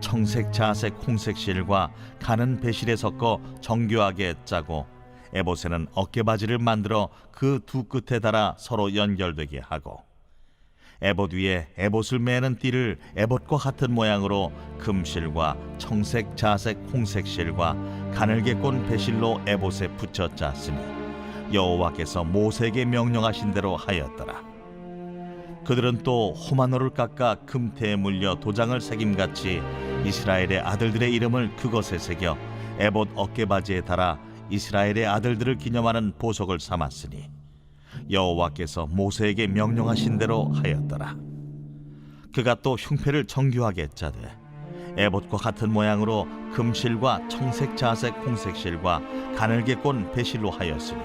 청색, 자색, 홍색 실과 가는 배실에 섞어 정교하게 짜고 에봇에는 어깨바지를 만들어 그 두 끝에 달아 서로 연결되게 하고 에봇 위에 에봇을 매는 띠를 에봇과 같은 모양으로 금실과 청색, 자색, 홍색 실과 가늘게 꼰 배실로 에봇에 붙여 짰으니 여호와께서 모세에게 명령하신 대로 하였더라. 그들은 또 호마노를 깎아 금태에 물려 도장을 새김같이 이스라엘의 아들들의 이름을 그것에 새겨 에봇 어깨바지에 달아 이스라엘의 아들들을 기념하는 보석을 삼았으니 여호와께서 모세에게 명령하신 대로 하였더라. 그가 또 흉패를 정교하게 짜되 에봇과 같은 모양으로 금실과 청색, 자색, 홍색 실과 가늘게 꼰 배실로 하였으니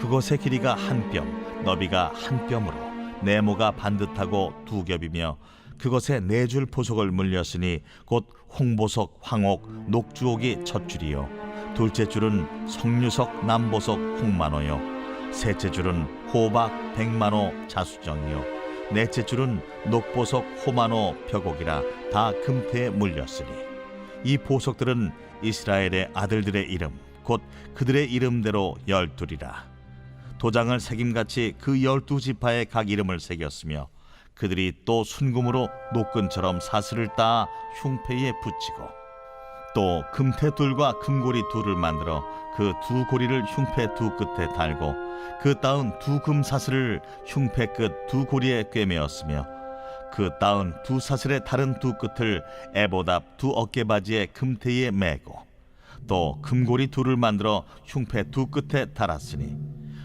그것의 길이가 한 뼘, 너비가 한 뼘으로 네모가 반듯하고 두 겹이며 그것에 네줄 보석을 물렸으니 곧 홍보석, 황옥, 녹주옥이 첫 줄이요. 둘째 줄은 성류석, 남보석, 홍만호요. 셋째 줄은 호박, 백만호, 자수정이요. 넷째 줄은 녹보석, 호만호, 벽옥이라 다 금태에 물렸으니. 이 보석들은 이스라엘의 아들들의 이름 곧 그들의 이름대로 열둘이라 도장을 새김같이 그 열두 지파의 각 이름을 새겼으며 그들이 또 순금으로 노끈처럼 사슬을 따 흉패에 붙이고 또 금태 둘과 금고리 둘을 만들어 그 두 고리를 흉패 두 끝에 달고 그 따은 두 금 사슬을 흉패 끝 두 고리에 꿰매었으며 그 따은 두 사슬의 다른 두 끝을 앞두 어깨바지의 금태에 매고 또 금고리 둘을 만들어 흉패 두 끝에 달았으니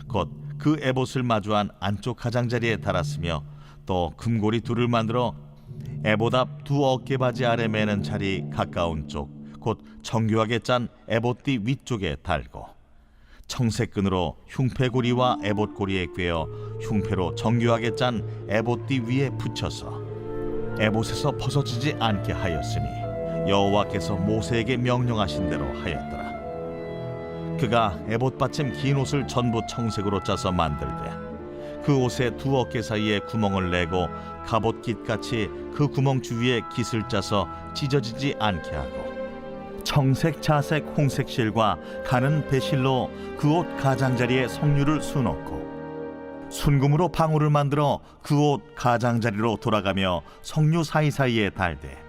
곧 그 에봇을 마주한 안쪽 가장자리에 달았으며 또 금고리 둘을 만들어 에봇 앞 두 어깨바지 아래 매는 자리 가까운 쪽 곧 정교하게 짠 에봇띠 위쪽에 달고 청색끈으로 흉패고리와 에봇고리에 꿰어 흉패로 정교하게 짠 에봇띠 위에 붙여서 에봇에서 벗어지지 않게 하였으니 여호와께서 모세에게 명령하신 대로 하였더라. 그가 에봇 받침 긴 옷을 전부 청색으로 짜서 만들되 그 옷의 두 어깨 사이에 구멍을 내고 갑옷 깃 같이 그 구멍 주위에 깃을 짜서 찢어지지 않게 하고 청색, 자색, 홍색 실과 가는 배실로 그 옷 가장자리에 성류를 수놓고 순금으로 방울을 만들어 그 옷 가장자리로 돌아가며 성류 사이사이에 달되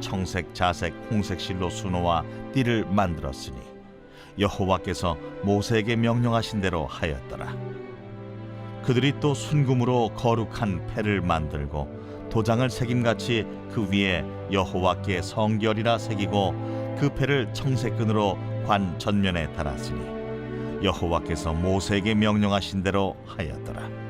청색, 자색, 홍색 실로 수놓아 띠를 만들었으니 여호와께서 모세에게 명령하신 대로 하였더라. 그들이 또 순금으로 거룩한 패를 만들고 도장을 새김같이 그 위에 여호와께 성결이라 새기고 그 패를 청색끈으로 관 전면에 달았으니 여호와께서 모세에게 명령하신 대로 하였더라.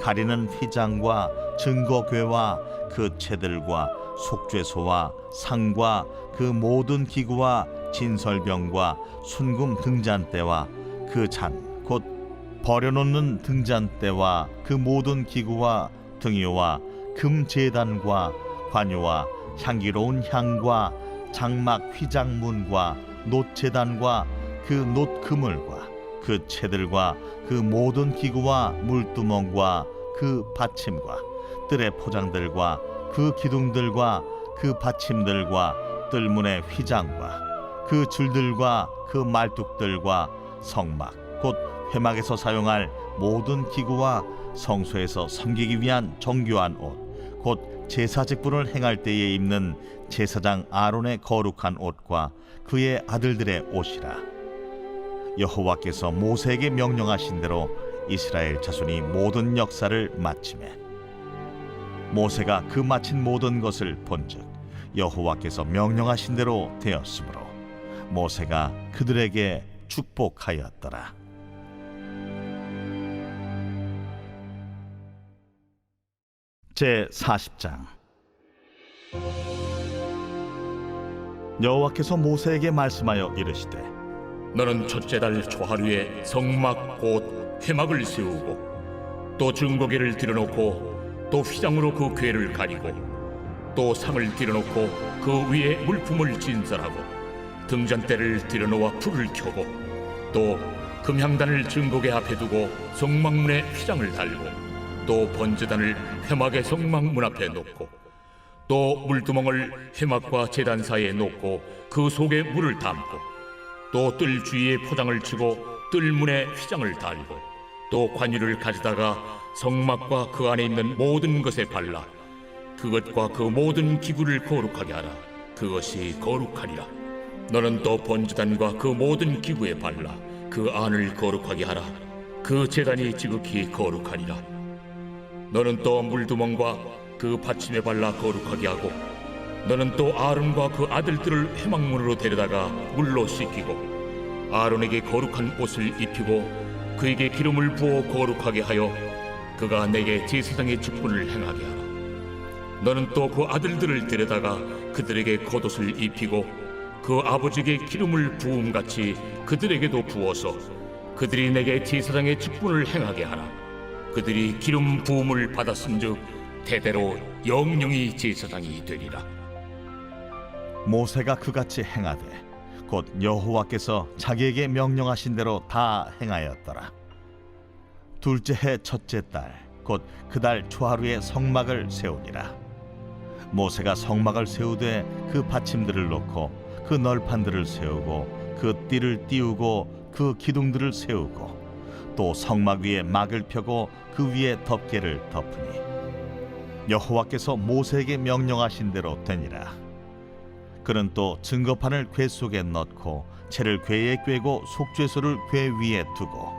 가리는 휘장과 증거궤와 그 채들과 속죄소와 상과 그 모든 기구와 진설병과 순금 등잔대와 그 잔 곧 버려놓는 등잔대와 그 모든 기구와 등유와 금 제단과 관유와 향기로운 향과 장막 휘장문과 놋제단과 그 놋 그물과 그 채들과 그 모든 기구와 물두멍과 그 받침과 뜰의 포장들과 그 기둥들과 그 받침들과 뜰문의 휘장과 그 줄들과 그 말뚝들과 성막 곧 회막에서 사용할 모든 기구와 성소에서 섬기기 위한 정교한 옷 곧 제사 직분을 행할 때에 입는 제사장 아론의 거룩한 옷과 그의 아들들의 옷이라 여호와께서 모세에게 명령하신 대로 이스라엘 자손이 모든 역사를 마치매 모세가 그 마친 모든 것을 본즉 여호와께서 명령하신 대로 되었으므로 모세가 그들에게 축복하였더라. 제 40장 여호와께서 모세에게 말씀하여 이르시되 너는 첫째 달 초하루에 성막 곧 회막을 세우고 또 증거궤를 들여놓고 또 휘장으로 그 궤를 가리고 또 상을 들여놓고 그 위에 물품을 진설하고 등잔대를 들여놓아 불을 켜고 또 금향단을 증거궤 앞에 두고 성막문에 휘장을 달고 또 번제단을 회막의 성막문 앞에 놓고 또 물두멍을 회막과 제단 사이에 놓고 그 속에 물을 담고 또 뜰 주위에 포장을 치고 뜰문에 휘장을 달고 또 관유를 가져다가 성막과 그 안에 있는 모든 것에 발라 그것과 그 모든 기구를 거룩하게 하라. 그것이 거룩하리라. 너는 또 번제단과 그 모든 기구에 발라 그 안을 거룩하게 하라. 그 제단이 지극히 거룩하리라. 너는 또 물두멍과 그 받침에 발라 거룩하게 하고 너는 또 아론과 그 아들들을 회막문으로 데려다가 물로 씻기고 아론에게 거룩한 옷을 입히고 그에게 기름을 부어 거룩하게 하여 그가 내게 제사장의 직분을 행하게 하라. 너는 또 그 아들들을 데려다가 그들에게 겉옷을 입히고 그 아버지에게 기름을 부음같이 그들에게도 부어서 그들이 내게 제사장의 직분을 행하게 하라. 그들이 기름 부음을 받았은즉 대대로 영영이 제사장이 되리라 모세가 그같이 행하되 곧 여호와께서 자기에게 명령하신 대로 다 행하였더라. 둘째 해 첫째 달 곧 그 달 초하루에 성막을 세우니라. 모세가 성막을 세우되 그 받침들을 놓고 그 널판들을 세우고 그 띠를 띄우고 그 기둥들을 세우고 또 성막 위에 막을 펴고 그 위에 덮개를 덮으니 여호와께서 모세에게 명령하신 대로 되니라. 그는 또 증거판을 궤 속에 넣고 채를 궤에 꿰고 속죄소를 궤 위에 두고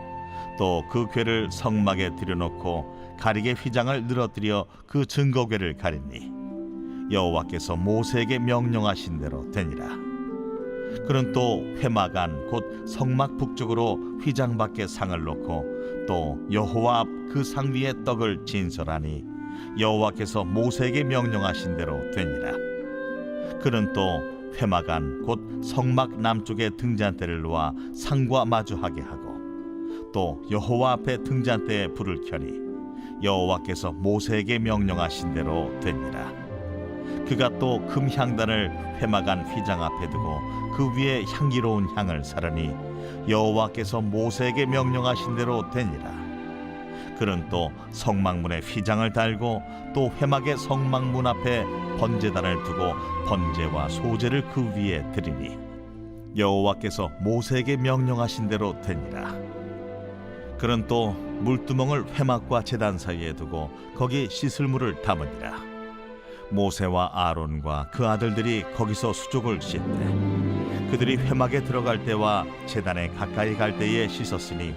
또 그 궤를 성막에 들여놓고 가리개 휘장을 늘어뜨려 그 증거궤를 가리니 여호와께서 모세에게 명령하신 대로 되니라. 그는 또 회막 안 곧 성막 북쪽으로 휘장 밖에 상을 놓고 또 여호와 앞 그 상 위에 떡을 진설하니 여호와께서 모세에게 명령하신 대로 되니라 그는 또 회막안 곧 성막 남쪽에 등잔대를 놓아 상과 마주하게 하고 또 여호와 앞에 등잔대에 불을 켜니 여호와께서 모세에게 명령하신 대로 되니라 그가 또 금향단을 회막안 휘장 앞에 두고 그 위에 향기로운 향을 사르니 여호와께서 모세에게 명령하신 대로 되니라 그는 또 성막문에 휘장을 달고 또 회막의 성막문 앞에 번제단을 두고 번제와 소제를 그 위에 드리니 여호와께서 모세에게 명령하신 대로 되니라. 그는 또 물두멍을 회막과 제단 사이에 두고 거기 씻을 물을 담으니라. 모세와 아론과 그 아들들이 거기서 수족을 씻되 그들이 회막에 들어갈 때와 제단에 가까이 갈 때에 씻었으니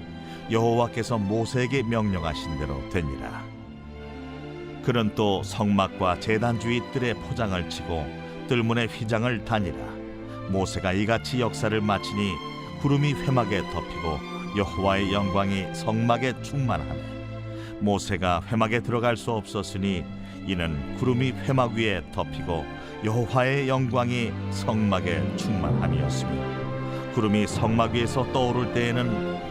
여호와께서 모세에게 명령하신 대로 되니라. 그는 또 성막과 제단 주위 뜰에 포장을 치고 뜰문에 휘장을 다니라. 모세가 이같이 역사를 마치니 구름이 회막에 덮이고 여호와의 영광이 성막에 충만하네. 모세가 회막에 들어갈 수 없었으니 이는 구름이 회막 위에 덮이고 여호와의 영광이 성막에 충만함이었으며 구름이 성막 위에서 떠오를 때에는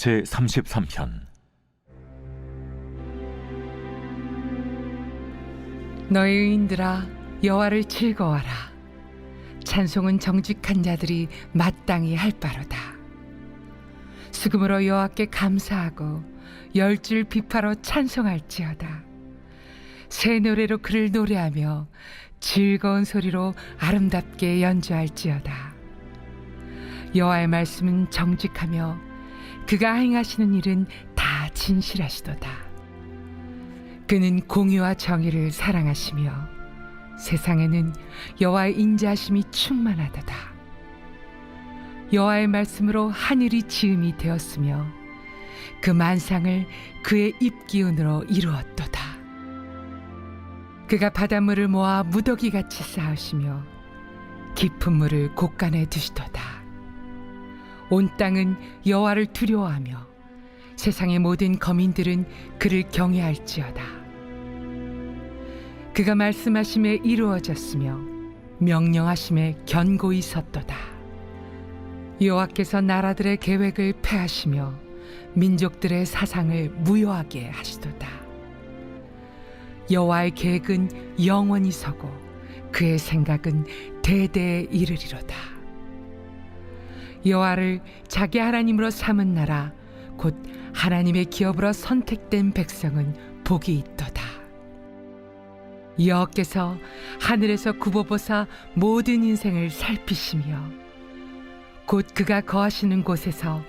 제 33편. 너희 의인들아 여호와를 즐거워라. 찬송은 정직한 자들이 마땅히 할 바로다. 수금으로 여호와께 감사하고 열줄 비파로 찬송할지어다. 새 노래로 그를 노래하며 즐거운 소리로 아름답게 연주할지어다. 여호와의 말씀은 정직하며 그가 행하시는 일은 다 진실하시도다 그는 공의와 정의를 사랑하시며 세상에는 여호와의 인자하심이 충만하도다. 여호와의 말씀으로 하늘이 지음이 되었으며 그 만상을 그의 입기운으로 이루었도다. 그가 바닷물을 모아 무더기 같이 쌓으시며 깊은 물을 곳간에 두시도다. 온 땅은 여호와를 두려워하며 세상의 모든 거민들은 그를 경외할지어다. 그가 말씀하심에 이루어졌으며 명령하심에 견고히 섰도다. 여호와께서 나라들의 계획을 폐하시며 민족들의 사상을 무효하게 하시도다. 여호와의 계획은 영원히 서고 그의 생각은 대대에 이르리로다. 여호와를 자기 하나님으로 삼은 나라 곧 하나님의 기업으로 선택된 백성은 복이 있도다. 여호께서 하늘에서 굽어보사 모든 인생을 살피시며 곧 그가 거하시는 곳에서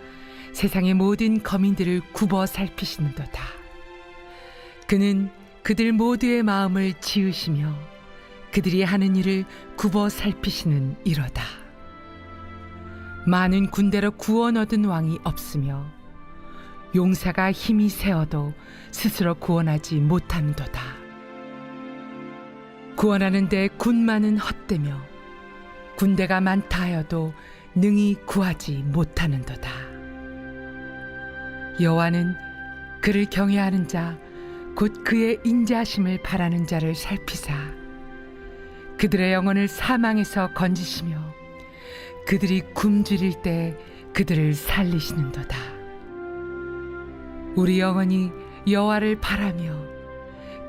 세상의 모든 거민들을 굽어 살피시는도다. 그는 그들 모두의 마음을 지으시며 그들이 하는 일을 굽어 살피시는 이로다. 많은 군대로 구원 얻은 왕이 없으며 용사가 힘이 세어도 스스로 구원하지 못하는도다. 구원하는데 군만은 헛되며 군대가 많다 하여도 능히 구하지 못하는도다. 여호와는 그를 경외하는 자 곧 그의 인자하심을 바라는 자를 살피사 그들의 영혼을 사망에서 건지시며 그들이 굶주릴 때 그들을 살리시는도다. 우리 영혼이 여호와를 바라며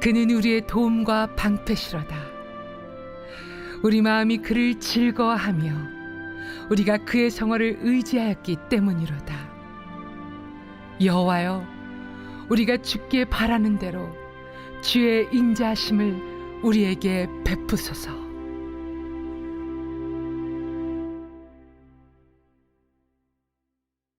그는 우리의 도움과 방패시로다. 우리 마음이 그를 즐거워하며 우리가 그의 성어를 의지하였기 때문이로다. 여호와여, 우리가 주께 바라는 대로 주의 인자하심을 우리에게 베푸소서.